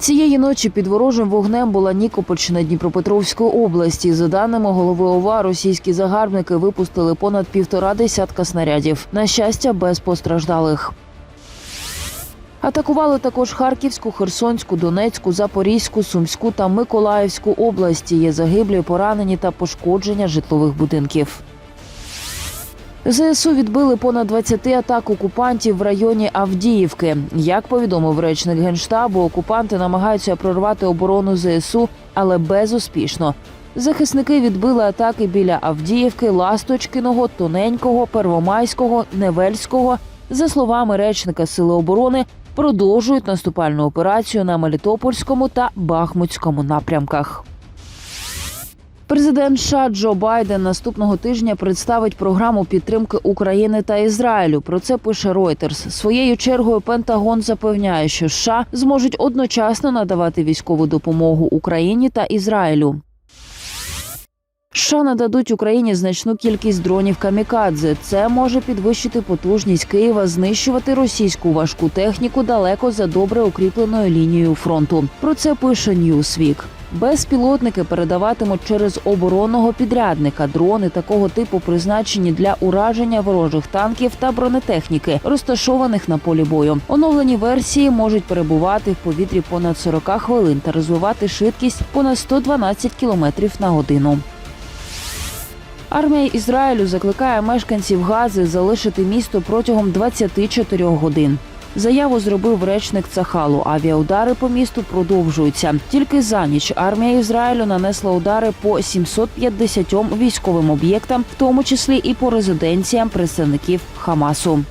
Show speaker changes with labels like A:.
A: Цієї ночі під ворожим вогнем була Нікопольщина Дніпропетровської області. За даними голови ОВА, російські загарбники випустили понад півтора десятка снарядів. На щастя, без постраждалих. Атакували також Харківську, Херсонську, Донецьку, Запорізьку, Сумську та Миколаївську області. Є загиблі, поранені та пошкодження житлових будинків. ЗСУ відбили понад 20 атак окупантів в районі Авдіївки. Як повідомив речник генштабу, окупанти намагаються прорвати оборону ЗСУ, але безуспішно. Захисники відбили атаки біля Авдіївки, Ласточкиного, Тоненького, Первомайського, Невельського. За словами речника Сили оборони, продовжують наступальну операцію на Мелітопольському та Бахмутському напрямках. Президент США Джо Байден наступного тижня представить програму підтримки України та Ізраїлю. Про це пише Reuters. Своєю чергою Пентагон запевняє, що США зможуть одночасно надавати військову допомогу Україні та Ізраїлю. США нададуть Україні значну кількість дронів камікадзе. Це може підвищити потужність Києва, знищувати російську важку техніку далеко за добре укріпленою лінією фронту. Про це пише Newsweek. Безпілотники передаватимуть через оборонного підрядника. Дрони такого типу призначені для ураження ворожих танків та бронетехніки, розташованих на полі бою. Оновлені версії можуть перебувати в повітрі понад 40 хвилин та розвивати швидкість понад 112 км на годину. Армія Ізраїлю закликає мешканців Гази залишити місто протягом 24 годин. Заяву зробив речник Цахалу. Авіаудари по місту продовжуються. Тільки за ніч армія Ізраїлю нанесла удари по 750 військовим об'єктам, в тому числі і по резиденціям представників Хамасу.